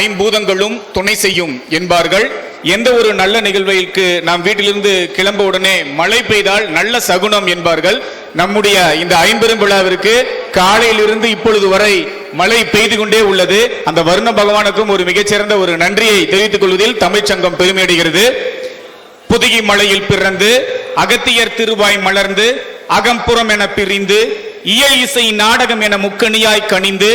ஐம்பூதங்களும் துணை செய்யும் என்பார்கள். எந்த ஒரு நல்ல நிகழ்விற்கு நாம் வீட்டிலிருந்து கிளம்ப உடனே மழை பெய்தால் நல்ல சகுனம் என்பார்கள். நம்முடைய இந்த ஐம்பெரும் விழாவிற்கு காலையிலிருந்து இப்பொழுது வரை மழை பெய்து கொண்டே உள்ளது. அந்த வருண பகவானுக்கும் ஒரு மிகச்சிறந்த ஒரு நன்றியை தெரிவித்துக் கொள்வதில் தமிழ்ச்சங்கம் பெருமையடைகிறது புதுகி மலையில் பிறந்து அகத்தியர் திருவாய் மலர்ந்து அகம்புறம் என பிரிந்து இயல் இசை நாடகம் என முக்கணியாய் கனிந்து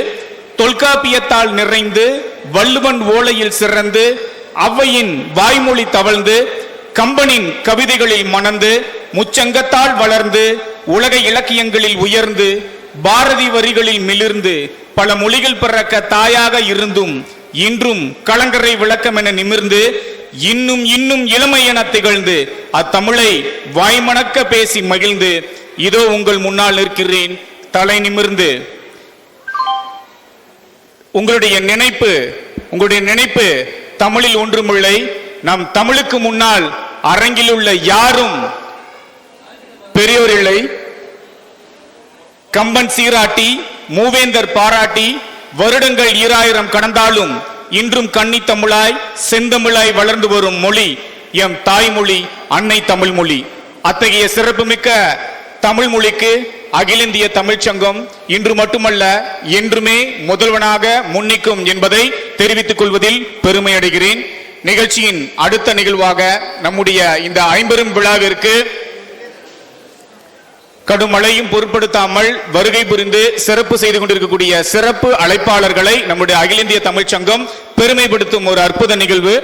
தொல்காப்பியத்தால் நிறைந்து வள்ளுவன் ஓலையில் சிறந்து ஔவையின் வாய்மொழி தவழ்ந்து கம்பனின் கவிதைகளில் மணந்து முச்சங்கத்தால் வளர்ந்து உலக இலக்கியங்களில் உயர்ந்து பாரதி வரிகளில் மிளிர்ந்து பல மொழிகள் பிறக்க தாயாக இருந்தும் இன்றும் கலங்கரை விளக்கம் என நிமிர்ந்து இன்னும் இன்னும் இளமை என திகழ்ந்து அத்தமிழை வாய்மணக்க பேசி மகிழ்ந்து இதோ உங்கள் முன்னால் நிற்கிறேன் தலை நிமிர்ந்து. உங்களுடைய நினைப்பு உங்களுடைய நினைப்பு தமிழில் ஒன்றுமில்லை. நம் தமிழுக்கு முன்னால் அரங்கில் உள்ள யாரும் பெரியோர் இல்லை கம்பன் சீராட்டி மூவேந்தர் பாராட்டி வருடங்கள் ஈராயிரம் கடந்தாலும் இன்றும் கன்னி தமிழாய் செந்தமிழாய் வளர்ந்து வரும் மொழி எம் தாய்மொழி அன்னை தமிழ் மொழி அத்தகைய சிறப்புமிக்க தமிழ் மொழிக்கு அகில இந்திய தமிழ்ச்சங்கம் இன்று மட்டுமல்ல என்றுமே முதல்வனாக முன்னிக்கும் என்பதை தெரிவித்துக் கொள்வதில் பெருமை அடைகிறேன். நிகழ்ச்சியின் அடுத்த நிகழ்வாக நம்முடைய இந்த ஐம்பெரும் விழாவிற்கு கடும் மழையும் பொருட்படுத்தாமல் வருகை புரிந்து சிறப்பு செய்து கொண்டிருக்கக்கூடிய சிறப்பு அழைப்பாளர்களை நம்முடைய அகில இந்திய தமிழ்ச் சங்கம் பெருமைப்படுத்தும் ஒரு அற்புத நிகழ்வு.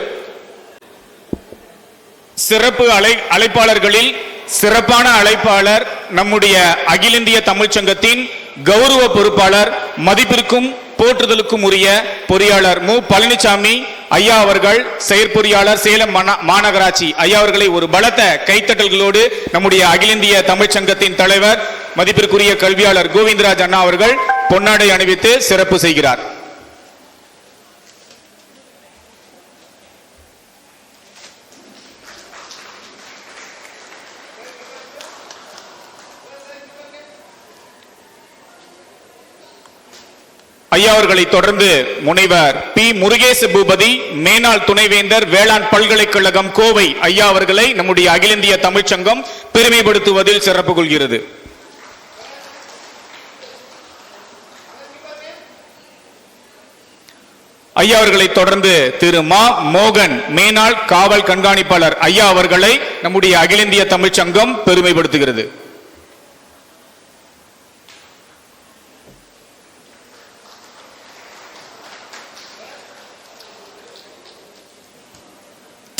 சிறப்பு அழை அழைப்பாளர்களில் சிறப்பான அழைப்பாளர் நம்முடைய அகில இந்திய தமிழ்ச் சங்கத்தின் கௌரவ பொறுப்பாளர் மதிப்பிற்கும் போற்றுதலுக்கும் உரிய பொறியாளர் மு. பழனிசாமி ஐயா அவர்கள் செயற்பொறியாளர் சேலம் மாநகராட்சி ஐயா அவர்களை ஒரு பலத்த கைத்தட்டல்களோடு நம்முடைய அகில இந்திய தமிழ்ச் சங்கத்தின் தலைவர் மதிப்பிற்குரிய கல்வியாளர் கோவிந்தராஜ் அண்ணா அவர்கள் பொன்னாடை அணிவித்து சிறப்பு செய்கிறார். ஐயா அவர்களை தொடர்ந்து முனைவர் பி. முருகேச பூபதி மேனாள் துணைவேந்தர் வேளாண் பல்கலைக்கழகம் கோவை ஐயா அவர்களை நம்முடைய அகில இந்திய தமிழ்ச்சங்கம் பெருமைப்படுத்துவதில் சிறப்பு கொள்கிறது. ஐயா அவர்களை தொடர்ந்து திரு. மா. மோகன் மேனாள் காவல் கண்காணிப்பாளர் ஐயா அவர்களை நம்முடைய அகில இந்திய தமிழ்ச்சங்கம் பெருமைப்படுத்துகிறது.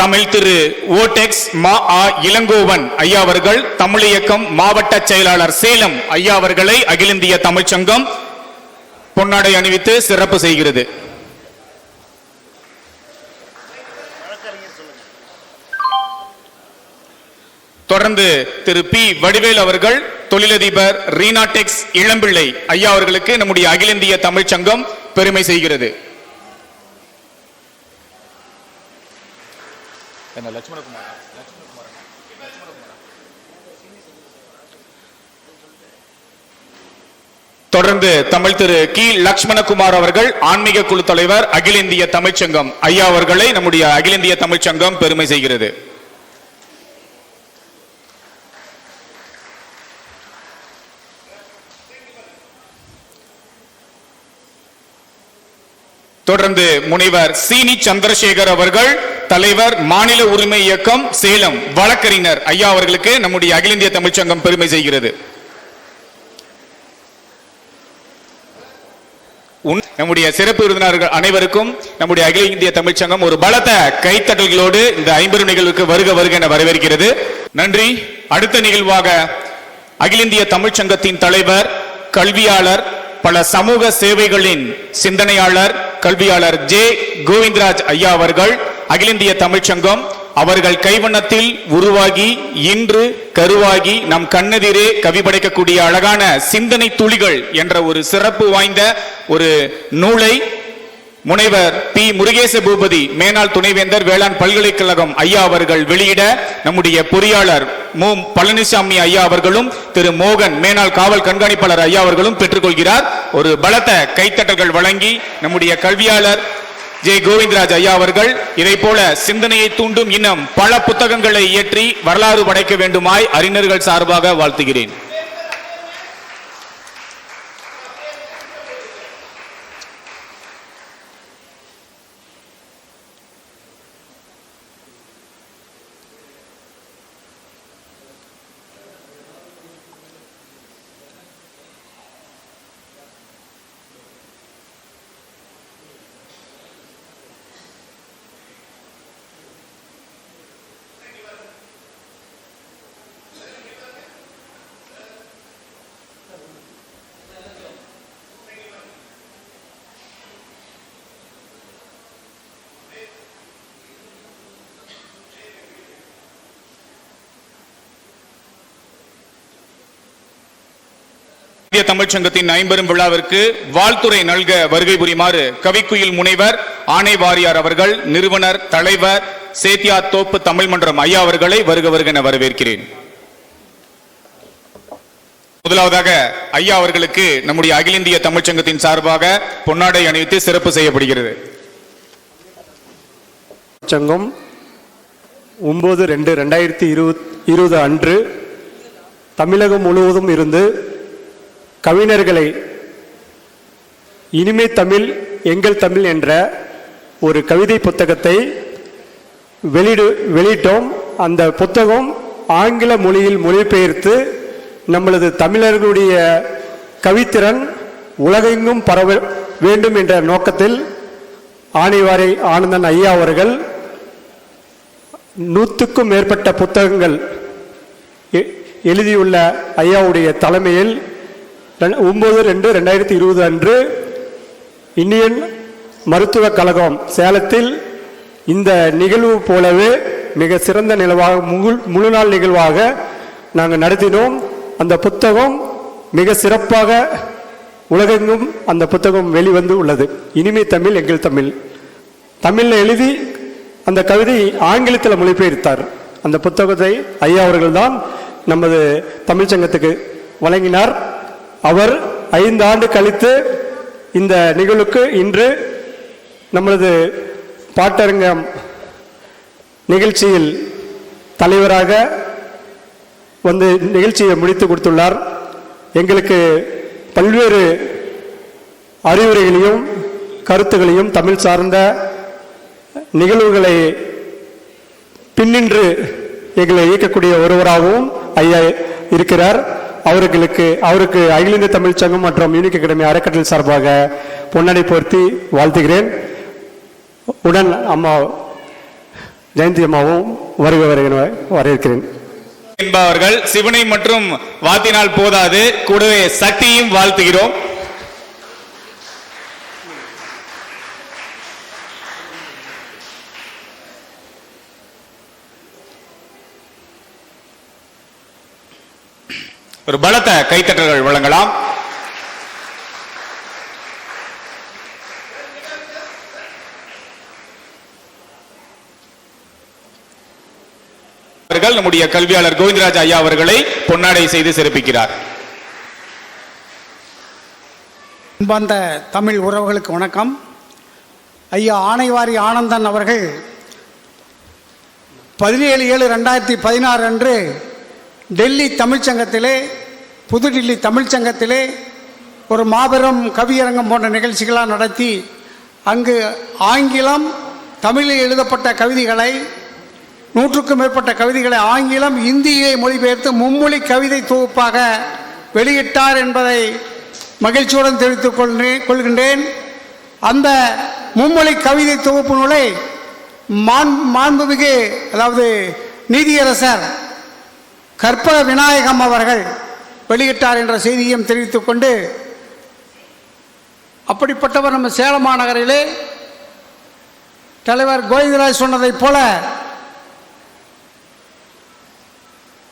தமிழ் திரு ஓடெக்ஸ் மா ஆ இளங்கோவன் ஐயா அவர்கள் தமிழ் இயக்கம் மாவட்ட செயலாளர் சேலம் ஐயா அவர்களை அகில இந்திய தமிழ்ச்சங்கம் பொன்னாடை அணிவித்து சிறப்பு செய்கிறது. தொடர்ந்து திரு பி வடிவேல் அவர்கள் தொழிலதிபர் ரீனாடெக்ஸ் இளம்பிள்ளை ஐயா அவர்களுக்கு நம்முடைய அகில இந்திய தமிழ்ச்சங்கம் பெருமை செய்கிறது. என்ன லட்சுமணகுமார்? தொடர்ந்து தமிழ் திரு கி. லட்சுமணகுமார் அவர்கள் ஆன்மீக குழு தலைவர் அகில இந்திய தமிழ்ச்சங்கம் ஐயா அவர்களை நம்முடைய அகில இந்திய தமிழ்ச்சங்கம் பெருமை செய்கிறது. தொடர்ந்து முனைவர் சீனி சந்திரசேகர் அவர்கள் தலைவர் மாநில உரிமை இயக்கம் சேலம் வழக்கறிஞர் ஐயா அவர்களுக்கு நம்முடைய அகில இந்திய தமிழ்ச்சங்கம் பெருமை செய்கிறது. உன்- நம்முடைய சிறப்பு விருந்தினர்கள் அனைவருக்கும் நம்முடைய அகில இந்திய தமிழ்ச்சங்கம் ஒரு பலத்த கைத்தட்டல்களோடு இந்த ஐம்பெரும் நிகழ்வுக்கு வருக வருக என வரவேற்கிறது. நன்றி. அடுத்த நிகழ்வாக அகில இந்திய தமிழ்ச்சங்கத்தின் தலைவர் கல்வியாளர் பல சமூக சேவைகளின் சிந்தனையாளர் கல்வியாளர் ஜே கோவிந்தராஜ் ஐயா அவர்கள் அகில இந்திய தமிழ்ச்சங்கம் அவர்கள் கைவண்ணத்தில் உருவாகி இன்று கருவாகி நம் கண்ணெதிரே கவி படைக்கக்கூடிய அழகான சிந்தனை துளிகள் என்ற ஒரு சிறப்பு வாய்ந்த ஒரு நூலை முனைவர் பி. முருகேச பூபதி மேனாள் துணைவேந்தர் வேளாண் பல்கலைக்கழகம் ஐயா அவர்கள் வெளியிட நம்முடைய பொறியாளர் மு. பழனிசாமி ஐயா அவர்களும் திரு. மோகன் மேனாள் காவல் கண்காணிப்பாளர் ஐயா அவர்களும் பெற்றுக்கொள்கிறார். ஒரு பலத்த கைத்தட்டல்கள் வழங்கி நம்முடைய கல்வியாளர் ஜே. கோவிந்தராஜ் ஐயா அவர்கள் இதை போல சிந்தனையை தூண்டும் இன்னும் பல புத்தகங்களை இயற்றி வரலாறு படைக்க வேண்டுமாய் அறிஞர்கள் சார்பாக வாழ்த்துகிறேன். இந்திய தமிழ்ச்சங்கத்தின் ஐம்பெரும் விழாவிற்கு வாழ்த்துறை நல்க வருகை புரியுமாறு கவிக்குயில் முனைவர் ஆணை வாரியார் அவர்கள் நிறுவனர் தலைவர் சேத்தியா தோப்பு தமிழ் மன்றம் ஐயா அவர்களை வருக வருக என வரவேற்கிறேன். முதலாவதாக ஐயா அவர்களுக்கு நம்முடைய அகில இந்திய தமிழ்ச்சங்கத்தின் சார்பாக பொன்னாடை அணிவித்து சிறப்பு செய்யப்படுகிறது. சங்கம் ஒன்பது ரெண்டு ரெண்டாயிரத்தி இருபது அன்று தமிழகம் முழுவதும் இருந்து கவிஞர்களை இனிமை தமிழ் எங்கள் தமிழ் என்ற ஒரு கவிதை புத்தகத்தை வெளியிடு வெளியிட்டோம். அந்த புத்தகம் ஆங்கில மொழியில் மொழிபெயர்த்து நம்மளது தமிழர்களுடைய கவித்திறன் உலகெங்கும் பரவ வேண்டும் என்ற நோக்கத்தில் ஆணைவாரை ஆனந்தன் ஐயா அவர்கள் நூற்றுக்கும் மேற்பட்ட புத்தகங்கள் எ- எழுதியுள்ள ஐயாவுடைய தலைமையில் ஒம்பது ரெண்டு ரெண்டாயிரத்தி இருபது அன்று இந்தியன் மருத்துவக் கழகம் சேலத்தில் இந்த நிகழ்வு போலவே மிக சிறந்த நிகழ்வாக முழு முழு நாள் நிகழ்வாக நாங்கள் நடத்தினோம். அந்த புத்தகம் மிக சிறப்பாக உலகெங்கும் அந்த புத்தகம் வெளிவந்து உள்ளது. இனிமை தமிழ் எங்கள் தமிழ். தமிழில் எழுதி அந்த கவிதை ஆங்கிலத்தில் மொழிபெயர்த்தார். அந்த புத்தகத்தை ஐயா அவர்கள்தான் நமது தமிழ்ச்சங்கத்துக்கு வழங்கினார். அவர் ஐந்து ஆண்டு கழித்து இந்த நிகழ்வுக்கு இன்று நம்மளது பாட்டரங்கம் நிகழ்ச்சியில் தலைவராக வந்து நிகழ்ச்சியை முடித்து கொடுத்துள்ளார். எங்களுக்கு பல்வேறு அறிவுரைகளையும் கருத்துகளையும் தமிழ் சார்ந்த நிகழ்வுகளை பின்னின்று எங்களை இயக்கக்கூடிய ஒருவராகவும் ஐயா இருக்கிறார். அவர்களுக்கு அவருக்கு அகில இந்திய தமிழ்ச் சங்கம் மற்றும் யூனிக் அகாடமி அறக்கட்டளை சார்பாக பொன்னடை போர்த்தி வாழ்த்துகிறேன். உடன் அம்மா ஜெயந்தி அம்மாவும் வருக வருகிற வரவேற்கிறேன். என்பவர்கள் சிவனை மற்றும் வாத்தினால் போதாது கூடவே சக்தியும் வாழ்த்துகிறோம். ஒரு பலத்த கைத்தட்டல்கள் வழங்கலாம். அவர்கள் நம்முடைய கல்வியாளர் கோவிந்தராஜ் ஐயா அவர்களை பொன்னாடை செய்து சிறப்பிக்கிறார். அன்பார்ந்த தமிழ் உறவுகளுக்கு வணக்கம். ஐயா ஆணைவாரி ஆனந்தன் அவர்கள் பதினேழு ஏழு ரெண்டாயிரத்தி பதினாறு அன்று டெல்லி தமிழ்ச்சங்கத்திலே புதுடில்லி தமிழ்ச்சங்கத்திலே ஒரு மாபெரும் கவியரங்கம் போன்ற நிகழ்ச்சிகளாக நடத்தி அங்கு ஆங்கிலம் தமிழில் எழுதப்பட்ட கவிதைகளை நூற்றுக்கும் மேற்பட்ட கவிதைகளை ஆங்கிலம் இந்தியை மொழிபெயர்த்து மும்மொழி கவிதை தொகுப்பாக வெளியிட்டார் என்பதை மகிழ்ச்சியுடன் தெரிவித்துக் கொள்கிறேன் கொள்கின்றேன். அந்த மும்மொழி கவிதை தொகுப்பு நூலை மாண் மாண்புமிகு அதாவது நீதியரசர் கற்ப விநாயகம் அவர்கள் வெளியிட்டார் என்ற செய்தியையும் தெரிவித்துக்கொண்டு அப்படிப்பட்டவர் நம்ம சேலம் மாநகரிலே தலைவர் கோவிந்தராஜ் சொன்னதைப் போல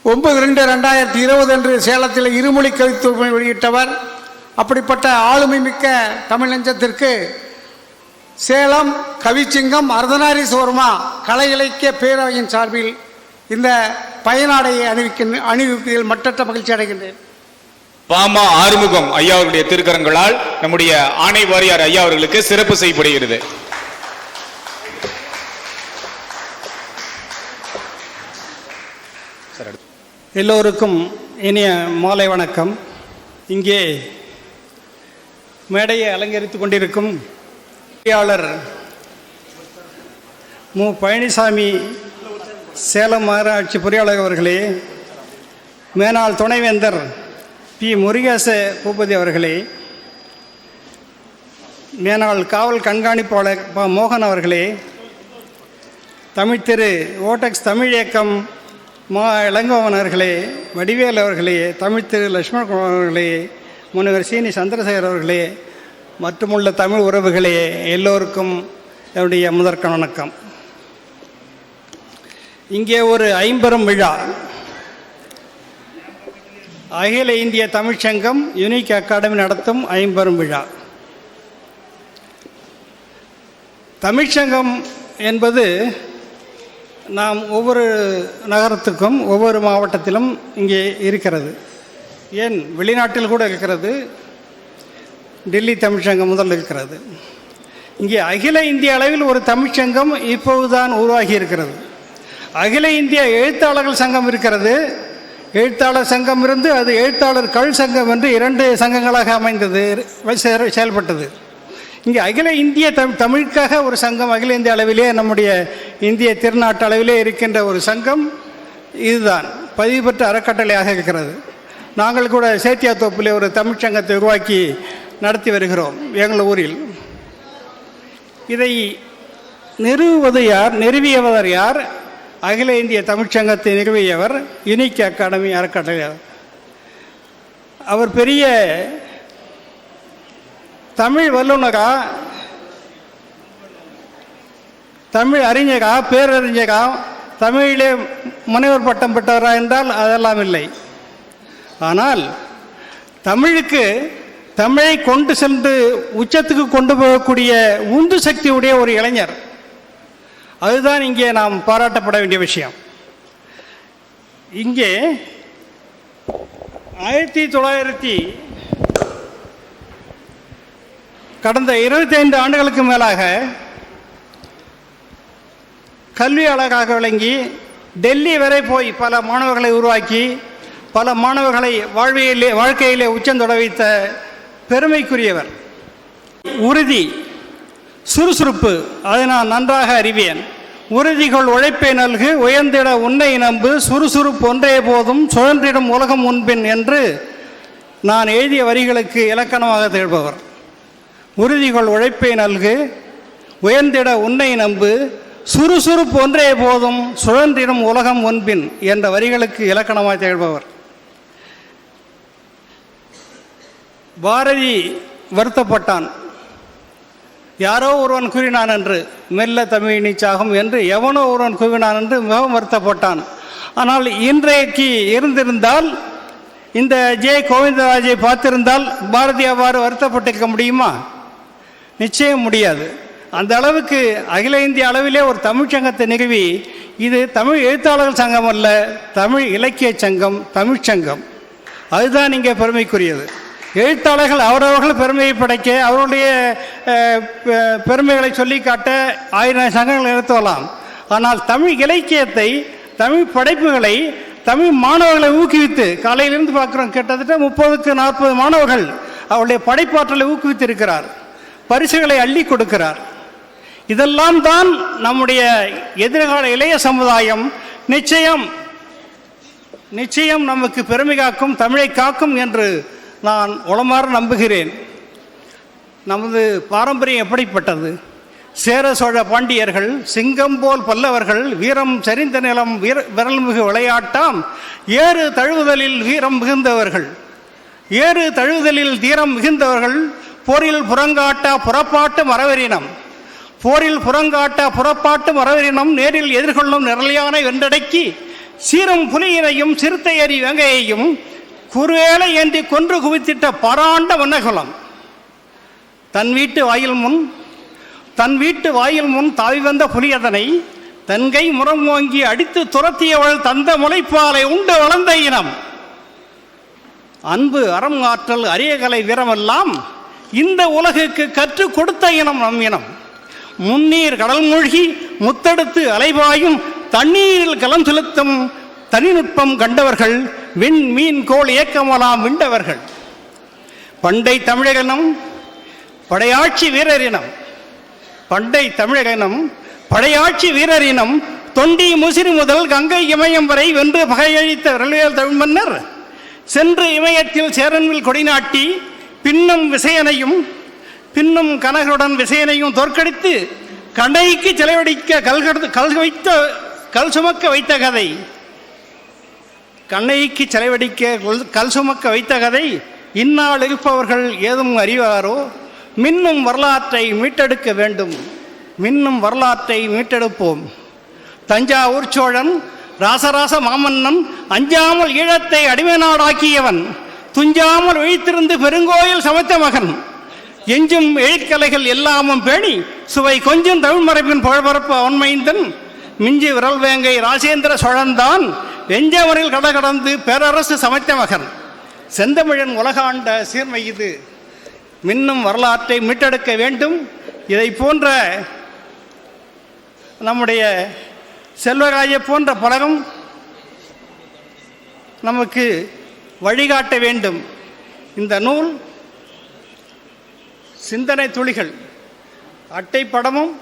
ஒன்பது ரெண்டு ரெண்டாயிரத்தி இருபது அன்று சேலத்தில் இருமொழி கவித்துவமை வெளியிட்டவர். அப்படிப்பட்ட ஆளுமை மிக்க தமிழஞ்சத்திற்கு சேலம் கவிச்சிங்கம் அர்த்தநாரீஸ்வரமா கலை இலக்கிய பேரவையின் சார்பில் இந்த பயனாடையை அணிவிக்கின்ற அணிவிப்பதில் மற்ற மகிழ்ச்சி அடைகின்றேன். பாமா ஆறுமுகம் ஐயா அவர்களுடைய திருக்கரங்களால் நம்முடைய ஆணை வாரியார் ஐயா அவர்களுக்கு சிறப்பு செய்யப்படுகிறது. எல்லோருக்கும் இனிய மாலை வணக்கம். இங்கே மேடையை அலங்கரித்துக் கொண்டிருக்கும் பொறியாளர் மு. பழனிசாமி சேலம் மாநகராட்சி பொறியாளர் அவர்களே மேனாள் துணைவேந்தர் பி. முருகேச பூபதி அவர்களே மேனாள் காவல் கண்காணிப்பாளர் ப. மோகன் அவர்களே தமிழ் திரு. ஓட்டக்ஸ் தமிழ் இயக்கம் மா. இளங்கோவன் அவர்களே வடிவேல் அவர்களே தமிழ் திரு. லட்சுமணகுமார் அவர்களே முனைவர் சீனி சந்திரசேகர் அவர்களே மற்றுமுள்ள தமிழ் உறவுகளே எல்லோருக்கும் என்னுடைய முதற்க வணக்கம். இங்கே ஒரு ஐம்பெரும் விழா. அகில இந்திய தமிழ்ச்சங்கம் யுனிக் அகாடமி நடத்தும் ஐம்பெரும் விழா. தமிழ்ச்சங்கம் என்பது நாம் ஒவ்வொரு நகரத்துக்கும் ஒவ்வொரு மாவட்டத்திலும் இங்கே இருக்கிறது. ஏன்? வெளிநாட்டில் கூட இருக்கிறது. டெல்லி தமிழ்ச்சங்கம் முதல் இருக்கிறது. இங்கே அகில இந்திய அளவில் ஒரு தமிழ்ச்சங்கம் இப்போதுதான் உருவாகி இருக்கிறது. அகில இந்திய எழுத்தாளர்கள் சங்கம் இருக்கிறது. எழுத்தாளர் சங்கம் இருந்து அது எழுத்தாளர் கல் சங்கம் என்று இரண்டு சங்கங்களாக அமைந்தது செ- செயல்பட்டது. இங்கே அகில இந்திய தமிழ் தமிழுக்காக ஒரு சங்கம் அகில இந்திய அளவிலே நம்முடைய இந்திய திருநாட்டு அளவிலே இருக்கின்ற ஒரு சங்கம் இதுதான். பதிவு பெற்ற அறக்கட்டளையாக இருக்கிறது. நாங்கள் கூட சேத்தியாத்தோப்பிலே ஒரு தமிழ்ச் சங்கத்தை உருவாக்கி நடத்தி வருகிறோம் எங்கள் ஊரில். இதை நிறுவுவது யார் நிறுவியவர் யார் அகில இந்திய தமிழ்ச்சங்கத்தை நிறுவியவர் யுனிக் அகாடமி அறக்கட்டளை அவர் பெரிய தமிழ் வல்லுநரா தமிழ் அறிஞரா பேரறிஞரா தமிழிலே முனைவர் பட்டம் பெற்றவரா என்றால் அதெல்லாம் இல்லை. ஆனால் தமிழுக்கு தமிழை கொண்டு சென்று உச்சத்துக்கு கொண்டு போகக்கூடிய உந்து சக்தியுடைய ஒரு இளைஞர். அதுதான் இங்கே நாம் பாராட்டப்பட வேண்டிய விஷயம். இங்கே ஆயிரத்தி தொள்ளாயிரத்தி கடந்த 25 ஆண்டுகளுக்கு மேலாக கல்வியாளராக விளங்கி டெல்லி வரை போய் பல மாணவர்களை உருவாக்கி பல மாணவர்களை வாழ்வியலே வாழ்க்கையிலே உச்சந்தொட வைத்த பெருமைக்குரியவர். உறுதி. சுறுசுறுப்பு. அதை நான் நன்றாக அறிவேன். உறுதிகள் உழைப்பை நல்கு உயர்ந்திட உன்னை நம்பு சுறுசுறுப்பு ஒன்றே போதும் சுழன்றிடும் உலகம் முன்பின் என்று நான் எழுதிய வரிகளுக்கு இலக்கணமாக திகழ்பவர். உறுதிகள் உழைப்பை நல்கு உயர்ந்திட உன்னை நம்பு சுறுசுறுப்பு ஒன்றே போதும் சுழன்றிடும் உலகம் முன்பின் என்ற வரிகளுக்கு இலக்கணமாக திகழ்பவர். பாரதி வருத்தப்பட்டான். யாரோ ஒருவன் கூறினான் என்று மெல்ல தமிழ் நீச்சாகும் என்று எவனோ ஒருவன் கூறினான் என்று மிகவும் வருத்தப்பட்டான். ஆனால் இன்றைக்கு இருந்திருந்தால் இந்த ஜே. கோவிந்தராஜை பார்த்திருந்தால் பாரதி அவ்வாறு வருத்தப்பட்டிருக்க முடியுமா? நிச்சயம் முடியாது. அந்த அளவுக்கு அகில இந்திய அளவிலே ஒரு தமிழ்ச்சங்கத்தை நிறுவி இது தமிழ் எழுத்தாளர்கள் சங்கம் அல்ல தமிழ் இலக்கிய சங்கம் தமிழ்ச்சங்கம் அதுதான் இங்கே பெருமைக்குரியது. எழுத்தாளர்கள் அவரவர்கள் பெருமையை படைக்க அவருடைய பெ- பெருமைகளை சொல்லி காட்ட ஆயிரம் சங்கங்கள் நிறுத்தலாம் ஆனால் தமிழ் இலக்கியத்தை தமிழ் படைப்புகளை தமிழ் மாணவர்களை ஊக்குவித்து காலையிலிருந்து பார்க்குறோம் கிட்டத்தட்ட முப்பதுக்கு நாற்பது மாணவர்கள் அவருடைய படைப்பாற்றலை ஊக்குவித்து இருக்கிறார். பரிசுகளை அள்ளி கொடுக்கிறார். இதெல்லாம் தான் நம்முடைய எதிர்கால இளைய சமுதாயம் நிச்சயம் நிச்சயம் நமக்கு பெருமை காக்கும் தமிழை காக்கும் என்று நான் உளமாற நம்புகிறேன். நமது பாரம்பரியம் எப்படிப்பட்டது? சேர சோழ பாண்டியர்கள் சிங்கம் போல் பல்லவர்கள் வீரம் சரிந்த நிலம் வீர விரல்மிகு விளையாட்டாம் ஏறு தழுவுதலில் வீரம் மிகுந்தவர்கள். ஏறு தழுவுதலில் தீரம் மிகுந்தவர்கள் போரில் புறங்காட்டா புறப்பாட்டு மரவரினம் போரில் புறங்காட்டா புறப்பாட்டு மரவரினம் நேரில் எதிர்கொள்ளும் நிரலையான வென்றடக்கி சீரும் புலியினையும் சிறுத்தை அறி வேங்கையையும் குறுவேலை ஏந்தி கொன்று குவித்திட்ட பராண்ட வண்ணகுலம். தன் வீட்டு வாயில் முன் தன் வீட்டு வாயில் முன் தாவி வந்த புலியதனை தன்கை முறம் ஓங்கி அடித்து துரத்தியவள் தந்த முளைப்பாலை உண்டு வளர்ந்த இனம். அன்பு அறம் ஆற்றல் அரியகலை வீரமெல்லாம் இந்த உலகுக்கு கற்றுக் கொடுத்த இனம் நம் இனம். முன்னீர் கடல் மூழ்கி முத்தெடுத்து அலைபாயும் தண்ணீரில் கலம் செலுத்தும் தனிநுட்பம் கண்டவர்கள் விண் மீன் கோள் இயக்கமெல்லாம் விண்டவர்கள். பண்டை தமிழகனம் படையாட்சி வீரரினம். பண்டை தமிழகனம் படையாட்சி வீரரினம் தொண்டி முசிறி முதல் கங்கை இமயம் வரை வென்று பகையழித்த விரலியல் தமிழ் மன்னர் சென்று இமயத்தில் சேரன்வில் கொடிநாட்டி பின்னும் விசயனையும் பின்னும் கனகருடன் விசயனையும் தோற்கடித்து கடைக்கு செலவடிக்க கல் கல் வைத்த கல் சுமக்க வைத்த கதை. கண்ணைக்கு செலவழிக்க கல் சுமக்க வைத்த கதை இந்நாள் இருப்பவர்கள் ஏதும் அறிவாரோ? மின்னும் வரலாற்றை மீட்டெடுக்க வேண்டும். மின்னும் வரலாற்றை மீட்டெடுப்போம். தஞ்சாவூர் சோழன் ராசராச மாமன்னன் அஞ்சாமல் ஈழத்தை அடிமை நாடாக்கியவன் துஞ்சாமல் விழித்திருந்து பெருங்கோயில் சமைத்த மகன். எஞ்சும் எழுக்கலைகள் எல்லாமும் பேணி சுவை கொஞ்சம் தமிழ் மரபின் புகழ்பரப்பு அவன்மைந்தன். மிஞ்சி விரல் வேங்கை ராஜேந்திர சோழன்தான் வெஞ்சவரில் கட கடந்து பேரரசு சமைத்த மகன். செந்தமிழன் உலகாண்ட சீர்மை இது. மின்னும் வரலாற்றை மீட்டெடுக்க வேண்டும். இதை போன்ற நம்முடைய செல்வராஜை போன்ற பலரும் நமக்கு வழிகாட்ட வேண்டும். இந்த நூல் சிந்தனை துளிகள் அட்டை படமும்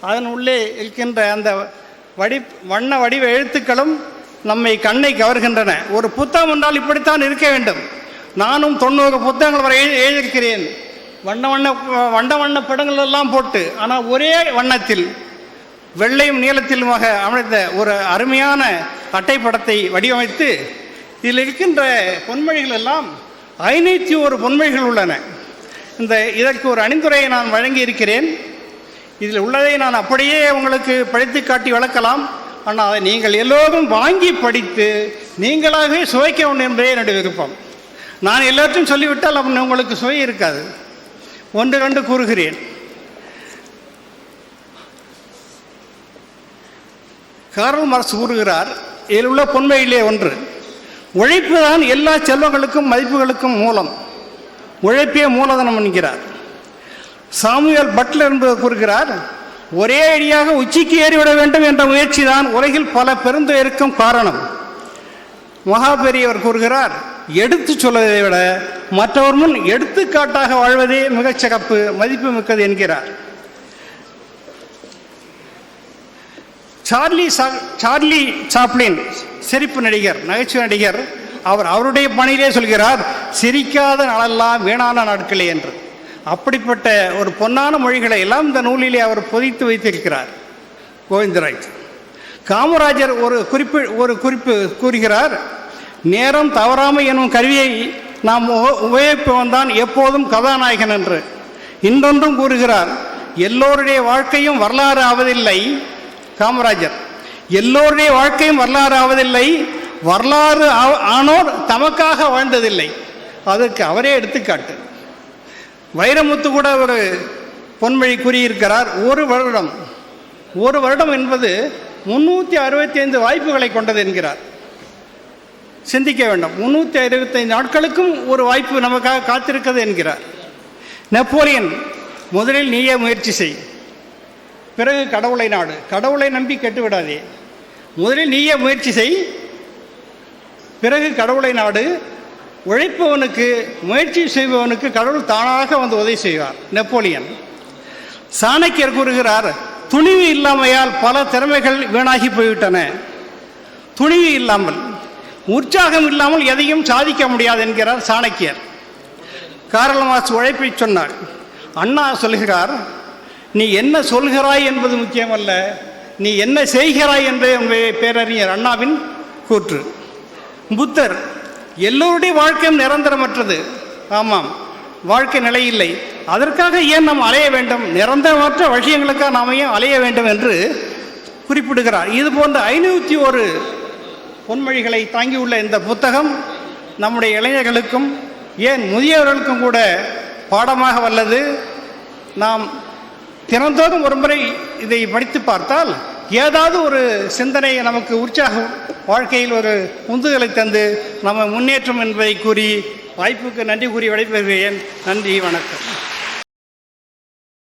அதன் உள்ளே இருக்கின்ற அந்த வடி வண்ண வடிவ எழுத்துக்களும் நம்மை கண்ணை கவர்கின்றன. ஒரு புத்தகம் என்றால் இப்படித்தான் இருக்க வேண்டும். நானும் தொண்ணூறு புத்தகங்கள் வரை எழுதியிருக்கிறேன். வண்ண வண்ண வண்ண வண்ண படங்கள் எல்லாம் போட்டு ஆனால் ஒரே வண்ணத்தில் வெள்ளையும் நீளத்திலுமாக அமைந்த ஒரு அருமையான அட்டை படத்தை வடிவமைத்து இதில் இருக்கின்ற பொன்மொழிகள் எல்லாம் ஐநூற்றி ஒரு பொன்மொழிகள் உள்ளன. இந்த இதற்கு ஒரு அணிந்துரையை நான் வழங்கி இருக்கிறேன் இதில் உள்ளதை நான் அப்படியே உங்களுக்கு படித்து காட்டி வளர்க்கலாம். ஆனால் அதை நீங்கள் எல்லோரும் வாங்கி படித்து நீங்களாகவே சுவைக்க வேண்டும் என்பதே என்னுடைய விருப்பம். நான் எல்லாத்தையும் சொல்லிவிட்டால் அப்படின்னு உங்களுக்கு சுவை இருக்காது. ஒன்று ரெண்டு கூறுகிறேன். கார்ல் மார்க்ஸ் கூறுகிறார் இதில் உள்ள பொன்மையிலே ஒன்று உழைப்பு தான் எல்லா செல்வங்களுக்கும் மதிப்புகளுக்கும் மூலம். உழைப்பே மூலதனம் என்கிறார். சாமுவேல் பட்லர் என்பவர் கூறுகிறார் ஒரே அடியாக உச்சிக்கு ஏறிவிட வேண்டும் என்ற முயற்சி தான் உலகில் பல பெருந்துயருக்கும் காரணம். மகாபெரியவர் கூறுகிறார் எடுத்து சொல்வதை விட மற்றவர் முன் எடுத்துக்காட்டாக வாழ்வதே மிகச்சிறப்பு மதிப்பு மிக்கது என்கிறார். சார்லி சா- சார்லி சாப்ளின் சிரிப்பு நடிகர் நகைச்சுவை நடிகர் அவர் அவருடைய பணியிலே சொல்கிறார் சிரிக்காத நாளெல்லாம் வீணான நாட்களே என்று. அப்படிப்பட்ட ஒரு பொன்னான மொழிகளை எல்லாம் இந்த நூலிலே அவர் பொதித்து வைத்திருக்கிறார். கோவிந்தராஜ். காமராஜர் ஒரு குறிப்பு ஒரு குறிப்பு கூறுகிறார் நேரம் தவறாமை எனும் கருவியை நாம் உப- உபயோகிப்பவன் தான் எப்போதும் கதாநாயகன் என்று. இன்றொன்றும் கூறுகிறார் எல்லோருடைய வாழ்க்கையும் வரலாறு ஆவதில்லை. காமராஜர். எல்லோருடைய வாழ்க்கையும் வரலாறு ஆவதில்லை. வரலாறு ஆ- ஆனோர் தமக்காக வாழ்ந்ததில்லை. அதற்கு அவரே எடுத்துக்காட்டு. வைரமுத்து கூட ஒரு பொன்மொழி கூறியிருக்கிறார். ஒரு வருடம் ஒரு வருடம் என்பது முன்னூற்றி அறுபத்தி ஐந்து வாய்ப்புகளை கொண்டது என்கிறார். சிந்திக்க வேண்டும். முன்னூற்றி அறுபத்தைந்து நாட்களுக்கும் ஒரு வாய்ப்பு நமக்காக காத்திருக்கிறது என்கிறார். நெப்போலியன் முதலில் நீயே முயற்சி செய். பிறகு கடவுளை நாடு. கடவுளை நம்பி கெட்டு விடாதே முதலில் நீயே முயற்சி செய். பிறகு கடவுளை நாடு. உழைப்பவனுக்கு முயற்சி செய்பவனுக்கு கடவுள் தானாக வந்து உதவி செய்வார். நெப்போலியன். சாணக்கியர் கூறுகிறார் துணிவு இல்லாமையால் பல திறமைகள் வீணாகி போய்விட்டன. துணிவு இல்லாமல் உற்சாகம் இல்லாமல் எதையும் சாதிக்க முடியாது என்கிறார் சாணக்கியர். காரலமாஸ் உழைப்பை சொன்னார். அண்ணா சொல்கிறார் நீ என்ன சொல்கிறாய் என்பது முக்கியமல்ல நீ என்ன செய்கிறாய் என்பதே உண்மையை பேரறிஞர் அண்ணாவின் கூற்று. புத்தர் எல்லோருடைய வாழ்க்கையும் நிரந்தரமற்றது. ஆமாம். வாழ்க்கை நிலையில்லை. அதற்காக ஏன் நாம் அலைய வேண்டும்? நிரந்தரமற்ற விஷயங்களுக்காக நாம் ஏன் அலைய வேண்டும் என்று குறிப்பிடுகிறார். இது போன்ற ஐநூற்றி ஒரு பொன்மொழிகளை தாங்கியுள்ள இந்த புத்தகம் நம்முடைய இளைஞர்களுக்கும் ஏன் முதியவர்களுக்கும் கூட பாடமாக வல்லது. நாம் தினந்தோறும் ஒரு முறை இதை படித்து பார்த்தால் ஏதாவது ஒரு சிந்தனை நமக்கு உற்சாகம் வாழ்க்கையில் ஒரு உந்துதலை தந்து நம்ம முன்னேற்றம் என்பதை கூறி வாய்ப்புக்கு நன்றி கூறி விடைபெறுகிறேன். நன்றி வணக்கம்.